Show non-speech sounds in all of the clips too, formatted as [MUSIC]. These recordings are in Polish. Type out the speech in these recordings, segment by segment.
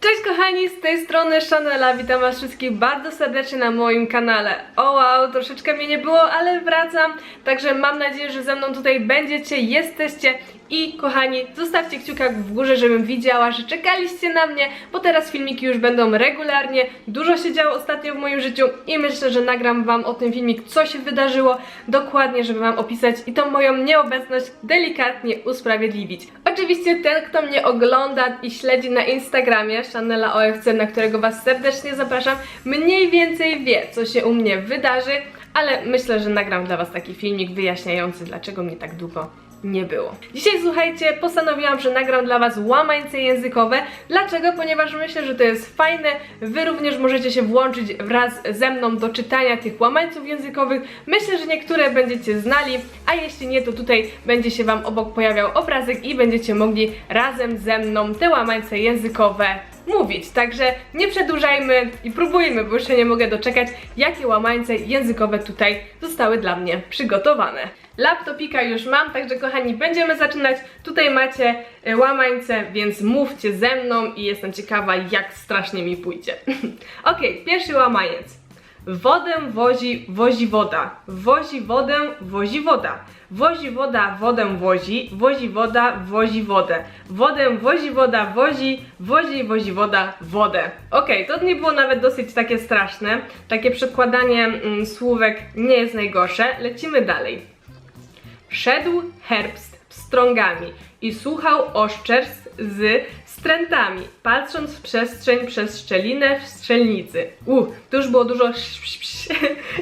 Cześć kochani, z tej strony Chanela, witam was wszystkich bardzo serdecznie na moim kanale. O wow, troszeczkę mnie nie było, ale wracam, także mam nadzieję, że ze mną tutaj będziecie, jesteście i kochani, zostawcie kciuka w górze, żebym widziała, że czekaliście na mnie, bo teraz filmiki już będą regularnie, dużo się działo ostatnio w moim życiu i myślę, że nagram wam o tym filmik, co się wydarzyło, dokładnie, żeby wam opisać i tą moją nieobecność delikatnie usprawiedliwić. Oczywiście ten, kto mnie ogląda i śledzi na Instagramie, Chanela OFC, na którego was serdecznie zapraszam, mniej więcej wie, co się u mnie wydarzy, ale myślę, że nagram dla was taki filmik wyjaśniający, dlaczego mnie tak długo nie było. Dzisiaj słuchajcie, postanowiłam, że nagram dla Was łamańce językowe. Dlaczego? Ponieważ myślę, że to jest fajne. Wy również możecie się włączyć wraz ze mną do czytania tych łamańców językowych. Myślę, że niektóre będziecie znali, a jeśli nie, to tutaj będzie się Wam obok pojawiał obrazek i będziecie mogli razem ze mną te łamańce językowe mówić. Także nie przedłużajmy i próbujmy, bo jeszcze nie mogę doczekać, jakie łamańce językowe tutaj zostały dla mnie przygotowane. Laptopika już mam, także kochani, będziemy zaczynać. Tutaj macie e, łamańce, więc mówcie ze mną i jestem ciekawa, jak strasznie mi pójdzie. [LAUGHS] ok, pierwszy łamaniec. Wodę wozi, wozi woda. Wozi wodę, wozi woda. Wozi woda, wodę wozi. Wozi woda, wozi wodę. Wodę wozi woda, wozi. Wozi, wozi woda, wodę. Okej, to nie było nawet dosyć takie straszne. Takie przekładanie mm, słówek nie jest najgorsze. Lecimy dalej. Szedł herbst pstrągami i słuchał oszczerstw z strętami, patrząc w przestrzeń przez szczelinę w strzelnicy. U, to już było dużo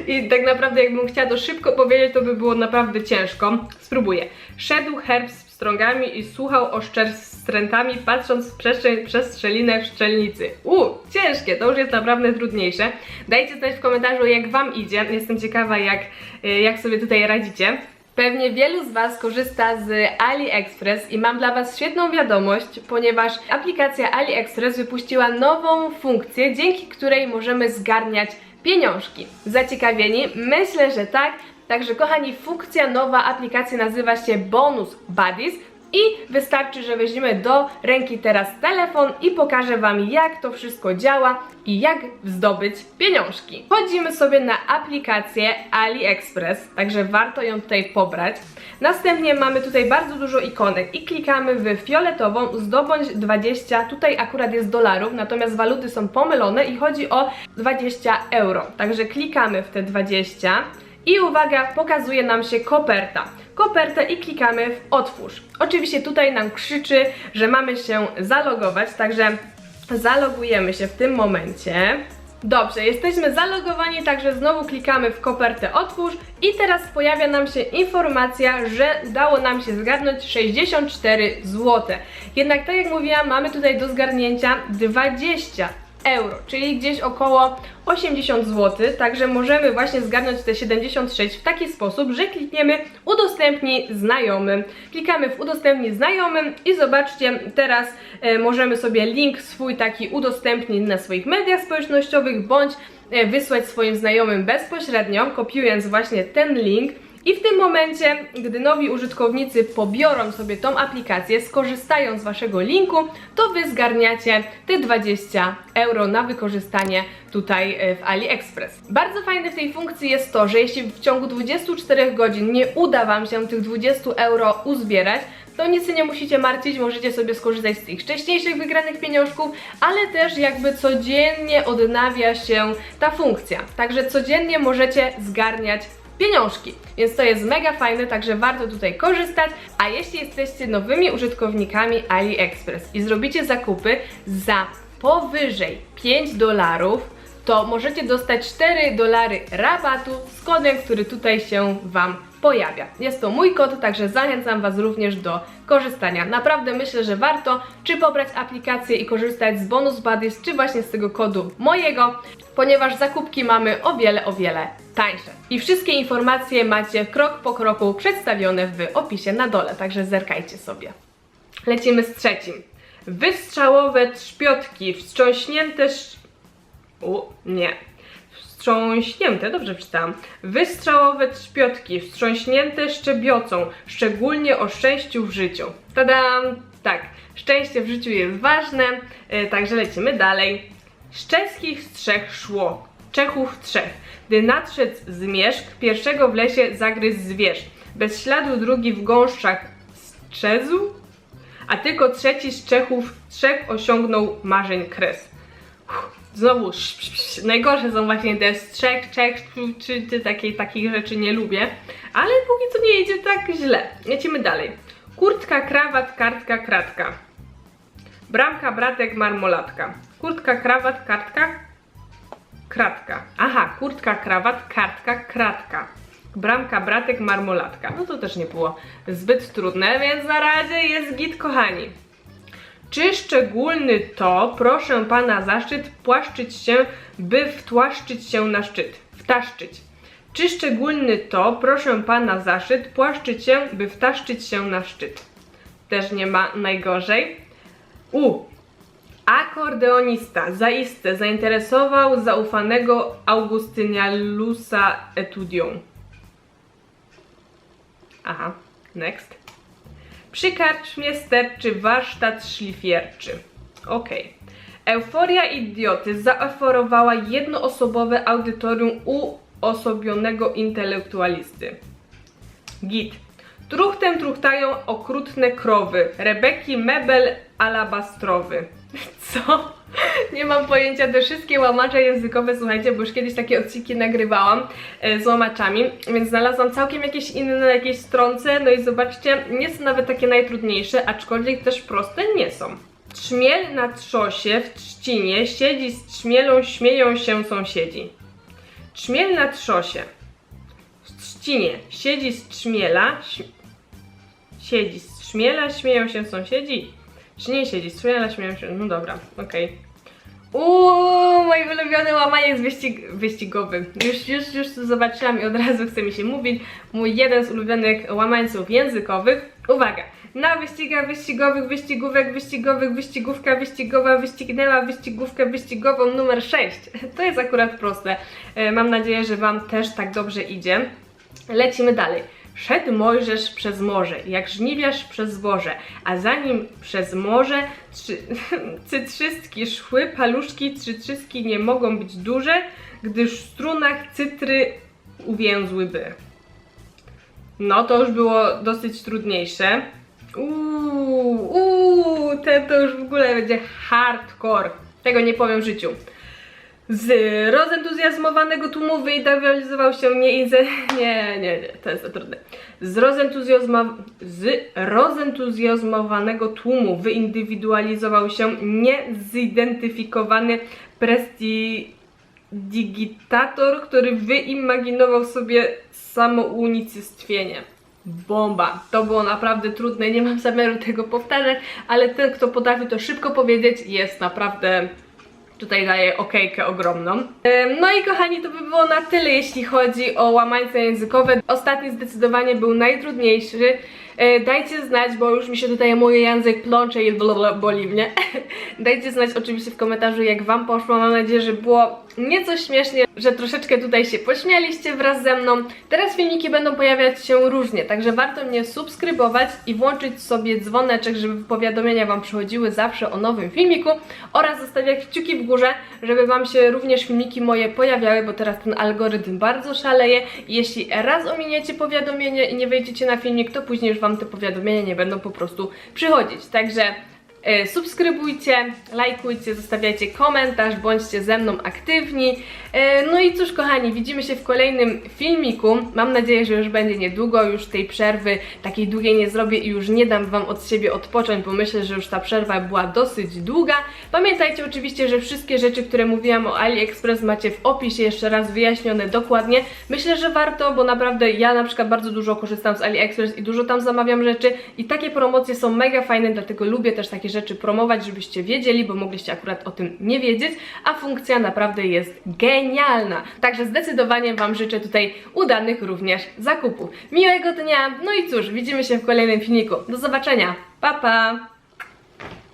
i tak naprawdę jakbym chciała to szybko powiedzieć, to by było naprawdę ciężko. Spróbuję. Szedł herbst pstrągami i słuchał oszczerstw z strętami, patrząc w przestrzeń przez szczelinę w szczelnicy. U, ciężkie, to już jest naprawdę trudniejsze. Dajcie znać w komentarzu, jak Wam idzie. Jestem ciekawa, jak, y, jak sobie tutaj radzicie. Pewnie wielu z Was korzysta z AliExpress i mam dla Was świetną wiadomość, ponieważ aplikacja AliExpress wypuściła nową funkcję, dzięki której możemy zgarniać pieniążki. Zaciekawieni? Myślę, że tak. Także kochani, funkcja nowa aplikacji nazywa się Bonus Buddies i wystarczy, że weźmiemy do ręki teraz telefon i pokażę Wam jak to wszystko działa i jak zdobyć pieniążki. Wchodzimy sobie na aplikację AliExpress, także warto ją tutaj pobrać. Następnie mamy tutaj bardzo dużo ikonek i klikamy w fioletową zdobądź 20, tutaj akurat jest dolarów, natomiast waluty są pomylone i chodzi o 20 euro. Także klikamy w te 20 i uwaga, pokazuje nam się koperta. Kopertę i klikamy w otwórz. Oczywiście tutaj nam krzyczy, że mamy się zalogować, także zalogujemy się w tym momencie. Dobrze, jesteśmy zalogowani, także znowu klikamy w kopertę otwórz i teraz pojawia nam się informacja, że udało nam się zgarnąć 64 zł. Jednak tak jak mówiłam, mamy tutaj do zgarnięcia 20 euro, czyli gdzieś około 80 zł, także możemy właśnie zgarnąć te 76 w taki sposób, że klikniemy udostępnij znajomym. Klikamy w udostępnij znajomym i zobaczcie, teraz e, możemy sobie link swój taki udostępnić na swoich mediach społecznościowych, bądź e, wysłać swoim znajomym bezpośrednio, kopiując właśnie ten link. I w tym momencie, gdy nowi użytkownicy pobiorą sobie tą aplikację, skorzystają z waszego linku, to wy zgarniacie te 20 euro na wykorzystanie tutaj e, w AliExpress. Bardzo fajne w tej funkcji jest to, że jeśli w ciągu 24 godzin nie uda wam się tych 20 euro uzbierać, to nic nie musicie martwić, możecie sobie skorzystać z tych wcześniejszych wygranych pieniążków, ale też jakby codziennie odnawia się ta funkcja. Także codziennie możecie zgarniać pieniążki. Więc to jest mega fajne, także warto tutaj korzystać. A jeśli jesteście nowymi użytkownikami AliExpress i zrobicie zakupy za powyżej 5 dolarów, to możecie dostać 4 dolary rabatu z kodem, który tutaj się Wam pojawia. Jest to mój kod, także zachęcam Was również do korzystania. Naprawdę myślę, że warto czy pobrać aplikację i korzystać z bonus buddies, czy właśnie z tego kodu mojego, ponieważ zakupki mamy o wiele, o wiele tańsze. I wszystkie informacje macie krok po kroku przedstawione w opisie na dole, także zerkajcie sobie. Lecimy z trzecim. Wystrzałowe trzpiotki, wstrząśnięte sz... U, nie. Wstrząśnięte, dobrze przeczytałam. Wystrzałowe trzpiotki, wstrząśnięte szczebiocą, szczególnie o szczęściu w życiu. Tadam! Tak, szczęście w życiu jest ważne, e, także lecimy dalej. Z czeskich strzech szło, Czechów trzech. Gdy nadszedł zmierzch, pierwszego w lesie zagryzł zwierz. Bez śladu drugi w gąszczach strzezł, a tylko trzeci z Czechów trzech osiągnął marzeń kres. Znowu, sz, sz, sz. najgorsze są właśnie te z trzech, trzech, czy, czy takiej, takich rzeczy nie lubię, ale póki co nie idzie tak źle. Lecimy dalej. Kurtka, krawat, kartka, kratka. Bramka, bratek, marmolatka. Kurtka, krawat, kartka, kratka. Aha, kurtka, krawat, kartka, kratka. Bramka, bratek, marmolatka. No to też nie było zbyt trudne, więc na razie jest git, kochani. Czy szczególny to, proszę pana zaszczyt, płaszczyć się, by wtłaszczyć się na szczyt? Wtaszczyć. Czy szczególny to, proszę pana zaszczyt, płaszczyć się, by wtaszczyć się na szczyt? Też nie ma najgorzej. U. Akordeonista zaiste zainteresował zaufanego Augustynialusa etudią. Aha, next. Przy karczmie sterczy warsztat szlifierczy. Okej. Euforia idioty zaoferowała jednoosobowe audytorium uosobionego intelektualisty. Git. Truchtem truchtają okrutne krowy. Rebeki mebel alabastrowy. Co? Nie mam pojęcia, te wszystkie łamacze językowe, słuchajcie, bo już kiedyś takie odcinki nagrywałam e, z łamaczami, więc znalazłam całkiem jakieś inne na jakiejś stronce, no i zobaczcie, nie są nawet takie najtrudniejsze, aczkolwiek też proste nie są. Trzmiel na trzosie w trzcinie, siedzi z trzmielą, śmieją się sąsiedzi. Trzmiel na trzosie w trzcinie, siedzi z trzmiela, siedzi z trzmiela, śmieją się sąsiedzi. Czy nie siedzi, z trzmiela, śmieją się, no dobra, okej. Uuu, mój ulubiony łamaniec wyścig, wyścigowy. Już, już, już tu zobaczyłam i od razu chce mi się mówić. Mój jeden z ulubionych łamańców językowych. Uwaga! Na wyścigach wyścigowych, wyścigówek wyścigowych, wyścigówka wyścigowa wyścignęła wyścigówkę wyścigową numer 6. To jest akurat proste. E, Mam nadzieję, że Wam też tak dobrze idzie. Lecimy dalej. Szedł Mojżesz przez morze, jak żniwiarz przez zboże, a za nim przez morze trzy, [LAUGHS] cytrzystki szły, paluszki cytrzystki nie mogą być duże, gdyż w strunach cytry uwięzłyby. No to już było dosyć trudniejsze. Uuu, uuu, ten to już w ogóle będzie hardcore. Tego nie powiem w życiu. Z rozentuzjazmowanego tłumu wyidealizował się nieinze... Nie, nie, nie, to jest za trudne. Z, rozentuzjazma... z rozentuzjazmowanego tłumu wyindywidualizował się niezidentyfikowany prestidigitator, który wyimaginował sobie samounicestwienie. Bomba. To było naprawdę trudne, nie mam zamiaru tego powtarzać, ale ten, kto potrafi to szybko powiedzieć, jest naprawdę Tutaj daję okejkę ogromną. No i kochani, to by było na tyle, jeśli chodzi o łamańce językowe. Ostatni zdecydowanie był najtrudniejszy. E, Dajcie znać, bo już mi się tutaj mój język plącze i boli mnie. [LAUGHS] Dajcie znać oczywiście w komentarzu, jak Wam poszło. Mam nadzieję, że było nieco śmiesznie, że troszeczkę tutaj się pośmialiście wraz ze mną. Teraz filmiki będą pojawiać się różnie, także warto mnie subskrybować i włączyć sobie dzwoneczek, żeby powiadomienia Wam przychodziły zawsze o nowym filmiku oraz zostawiać kciuki w górze, żeby Wam się również filmiki moje pojawiały, bo teraz ten algorytm bardzo szaleje jeśli raz ominiecie powiadomienie i nie wejdziecie na filmik, to później już Wam te powiadomienia nie będą po prostu przychodzić. Także Subskrybujcie, lajkujcie, zostawiajcie komentarz, bądźcie ze mną aktywni. E, No i cóż, kochani, widzimy się w kolejnym filmiku. Mam nadzieję, że już będzie niedługo, już tej przerwy takiej długiej nie zrobię i już nie dam Wam od siebie odpocząć, bo myślę, że już ta przerwa była dosyć długa. Pamiętajcie oczywiście, że wszystkie rzeczy, które mówiłam o AliExpress macie w opisie jeszcze raz wyjaśnione dokładnie. Myślę, że warto, bo naprawdę ja na przykład bardzo dużo korzystam z AliExpress i dużo tam zamawiam rzeczy i takie promocje są mega fajne, dlatego lubię też takie rzeczy promować, żebyście wiedzieli, bo mogliście akurat o tym nie wiedzieć, a funkcja naprawdę jest genialna. Także zdecydowanie Wam życzę tutaj udanych również zakupów. Miłego dnia, no i cóż, widzimy się w kolejnym filmiku. Do zobaczenia, pa pa!